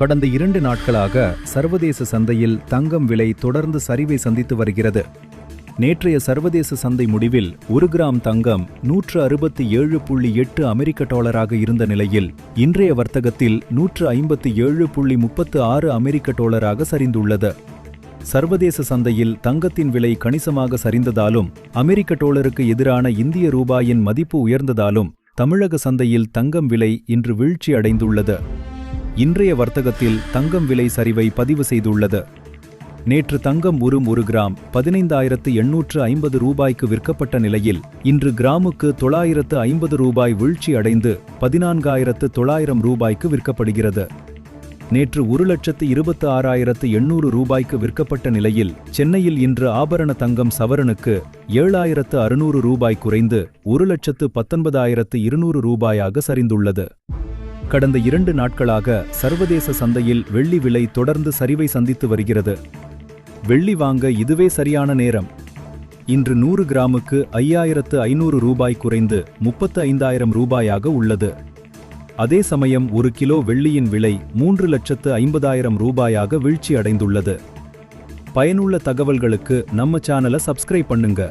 கடந்த இரண்டு நாட்களாக சர்வதேச சந்தையில் தங்கம் விலை தொடர்ந்து சரிவை சந்தித்து வருகிறது. நேற்றைய சர்வதேச சந்தை முடிவில் ஒரு கிராம் தங்கம் நூற்று அறுபத்தி ஏழு புள்ளி எட்டு அமெரிக்க டாலராக இருந்த நிலையில் இன்றைய வர்த்தகத்தில் நூற்று ஐம்பத்தி ஏழு புள்ளி முப்பத்து ஆறு அமெரிக்க டாலராக சரிந்துள்ளது. சர்வதேச சந்தையில் தங்கத்தின் விலை கணிசமாக சரிந்ததாலும் அமெரிக்க டாலருக்கு எதிரான இந்திய ரூபாயின் மதிப்பு உயர்ந்ததாலும் தமிழக சந்தையில் தங்கம் விலை இன்று வீழ்ச்சி அடைந்துள்ளது இன்றைய வர்த்தகத்தில் தங்கம் விலை சரிவை பதிவு செய்துள்ளது. நேற்று தங்கம் ஒரு ஒரு கிராம் பதினைந்தாயிரத்து எண்ணூற்று ஐம்பது ரூபாய்க்கு விற்கப்பட்ட நிலையில் இன்று கிராமுக்கு தொள்ளாயிரத்து ஐம்பது ரூபாய் வீழ்ச்சி அடைந்து பதினான்காயிரத்து தொள்ளாயிரம் ரூபாய்க்கு விற்கப்படுகிறது. நேற்று ஒரு லட்சத்து இருபத்து ஆறாயிரத்து எண்ணூறு ரூபாய்க்கு விற்கப்பட்ட நிலையில் சென்னையில் இன்று ஆபரண தங்கம் சவரனுக்கு ஏழாயிரத்து அறுநூறு ரூபாய் குறைந்து ஒரு லட்சத்து பத்தொன்பதாயிரத்து இருநூறு ரூபாயாக சரிந்துள்ளது. கடந்த இரண்டு நாட்களாக சர்வதேச சந்தையில் வெள்ளி விலை தொடர்ந்து சரிவை சந்தித்து வருகிறது. வெள்ளி வாங்க இதுவே சரியான நேரம். இன்று நூறு கிராமுக்கு ஐயாயிரத்து ஐநூறு ரூபாய் குறைந்து முப்பத்து ஐந்தாயிரம் ரூபாயாக உள்ளது. அதே சமயம் ஒரு கிலோ வெள்ளியின் விலை மூன்று லட்சத்து ஐம்பதாயிரம் ரூபாயாக வீழ்ச்சி அடைந்துள்ளது பயனுள்ள தகவல்களுக்கு நம்ம சேனலை சப்ஸ்கிரைப் பண்ணுங்க.